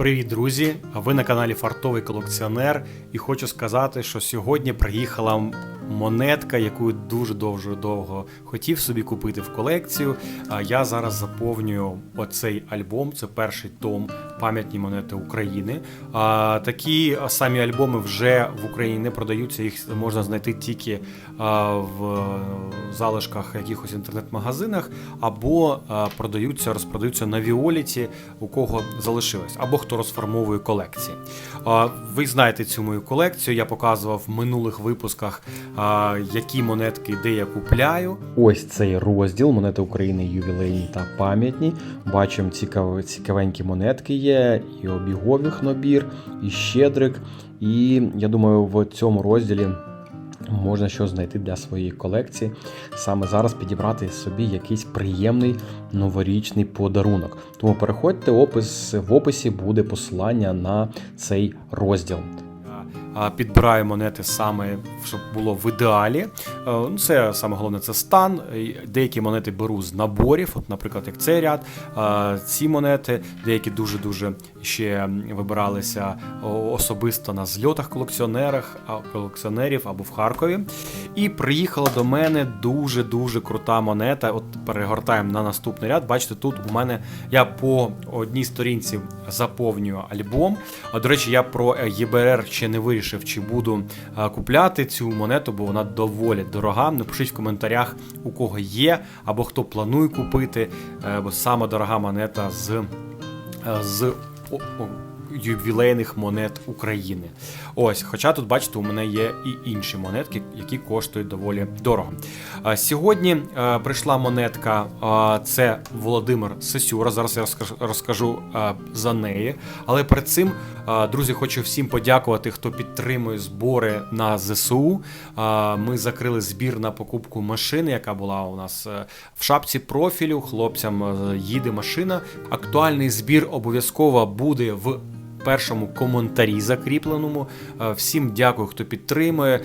Привіт, друзі! Ви на каналі Фартовий колекціонер, і хочу сказати, що сьогодні приїхала монетка, яку дуже дуже довго хотів собі купити в колекцію. А Я зараз заповнюю оцей альбом. Це перший том пам'ятні монети України. А, Такі самі альбоми вже в Україні не продаються. Їх можна знайти тільки в залишках якихось інтернет-магазинах, або продаються, розпродаються на Віоліті, у кого залишилось, або хто розформовує колекції. Ви знаєте цю мою колекцію. Я показував в минулих випусках, які монетки де я купляю. Ось цей розділ монети України ювілейні та пам'ятні. Бачимо цікав... цікавенькі монетки є, і обігових набір, і щедрик. І я думаю, в цьому розділі можна щось знайти для своєї колекції. Саме зараз підібрати собі якийсь приємний новорічний подарунок. Тому переходьте, опис в описі буде посилання на цей розділ. Підбираю монети саме, щоб було в ідеалі. Е, Ну, Це саме головне це стан. Деякі монети беру з наборів, от, наприклад, як цей ряд. Ці монети, деякі дуже-дуже ще вибиралися особисто на зльотах колекціонерах, колекціонерів або в Харкові. І приїхала до мене дуже-дуже крута монета. От перегортаємо на наступний ряд. Бачите, тут у мене я по одній сторінці заповнюю альбом. До речі, я про е, ЄБР ще не вирішив, чи буду е, купляти цю монету, бо вона доволі дорога. Напишіть в коментарях, у кого є, або хто планує купити, е, бо саме дорога монета з, е, з о- о, ювілейних монет України. Ось, хоча тут, бачите, у мене є і інші монетки, які коштують доволі дорого. Сьогодні прийшла монетка, це Володимир Сесюра. Зараз я розкажу, за неї. Але перед цим, друзі, хочу всім подякувати, хто підтримує збори на ЗСУ. Ми закрили збір на покупку машини, яка була у нас е, в шапці профілю. Хлопцям е, їде машина. Актуальний збір обов'язково буде в першому коментарі закріпленому. Е, Всім дякую, хто підтримує. Е,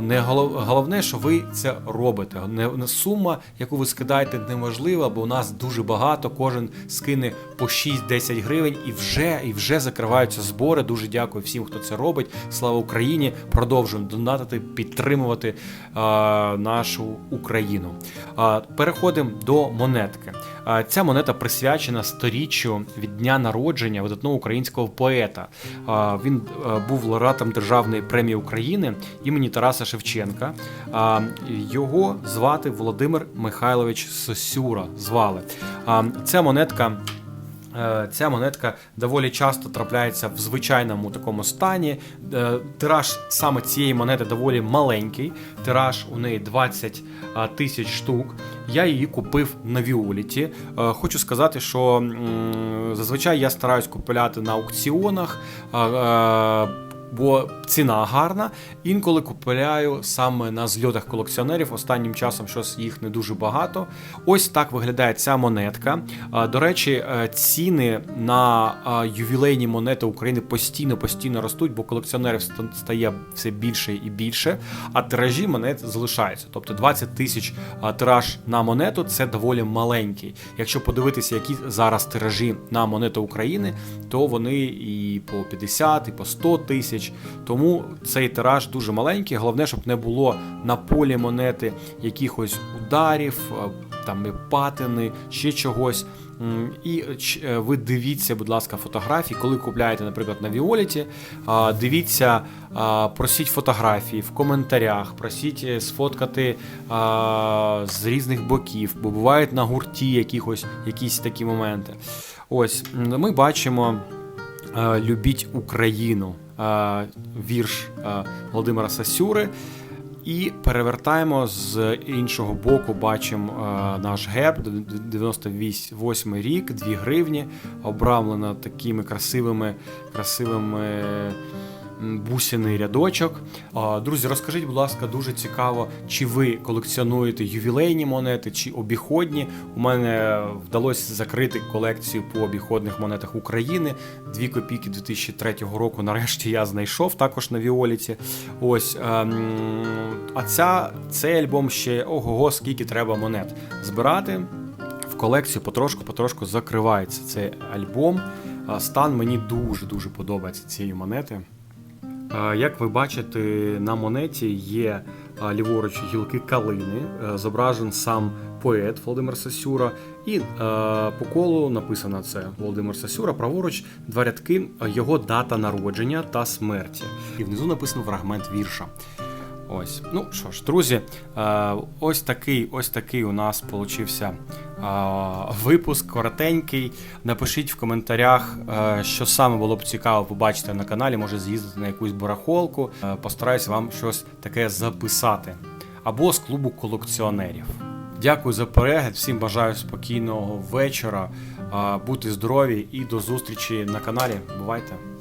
Не голов- головне, що ви це робите. Не сума, яку ви скидаєте, неважлива, бо у нас дуже багато. Кожен скине по 6-10 гривень і вже і вже закриваються збори. Дуже дякую всім, хто це робить. Слава Україні! Продовжуємо донатити, підтримувати е, нашу Україну. Переходимо до монетки. Ця монета присвячена сторіччю від дня народження видатного українського поета. Він був лауреатом Державної премії України імені Тараса Шевченка. Його звати Володимир Михайлович Сосюра. Звали. Ця монетка. Е, Ця монетка доволі часто трапляється в звичайному такому стані. Е, Тираж саме цієї монети доволі маленький. Тираж у неї 20 тисяч штук. Я її купив на Віоліті. Е, Хочу сказати, що зазвичай я стараюсь купувати на аукціонах. Бо ціна гарна. Інколи купляю саме на зльотах колекціонерів. Останнім часом щось їх не дуже багато. Ось так виглядає ця монетка. До речі, е, ціни на ювілейні монети України постійно постійно ростуть, бо колекціонерів стає все більше і більше, а тиражі монет залишаються. Тобто 20 тисяч тираж на монету це доволі маленький. Якщо подивитися, які зараз тиражі на монету України, то вони і по 50, і по 100 тисяч. Тому цей тираж дуже маленький. Головне, щоб не було на полі монети якихось ударів, там і патини, ще чогось. І е, ви дивіться, будь ласка, фотографії, коли купляєте, наприклад, на Віоліті. Дивіться, просіть фотографії в коментарях, просіть е, сфоткати з різних боків, бо бувають на гурті якихось, якісь такі моменти. Ось ми бачимо е, Любіть Україну, е, вірш е, Володимира Сасюри. І перевертаємо з іншого боку, бачимо е, наш герб, 98 рік, 2 гривні, обрамлено такими красивими, красивими бусяний рядочок. Друзі, розкажіть, будь ласка, дуже цікаво, чи ви колекціонуєте ювілейні монети, чи обіходні. У мене вдалося закрити колекцію по обіходних монетах України. Дві копійки 2003 року. Нарешті я знайшов також на Віоліті. Ось. ем, А ця, цей альбом ще ого, скільки треба монет збирати. В колекцію потрошку-потрошку закривається цей альбом. Стан мені дуже-дуже подобається цієї монети. Як ви бачите, на монеті є ліворуч гілки калини, е, зображен сам поет Володимир Сасюра, і е, по колу написано це Володимир Сасюра, праворуч два рядки, е, його дата народження та смерті. І внизу написано фрагмент вірша. Ось, ну що ж, друзі, ось такий, ось такий у нас получився випуск коротенький. Напишіть в коментарях, е, що саме було б цікаво побачити на каналі. Може з'їздити на якусь барахолку. Е, Постараюсь вам щось таке записати. Або з клубу колекціонерів. Дякую за перегляд. Всім бажаю спокійного вечора. е, Будьте здорові і до зустрічі на каналі. Бувайте!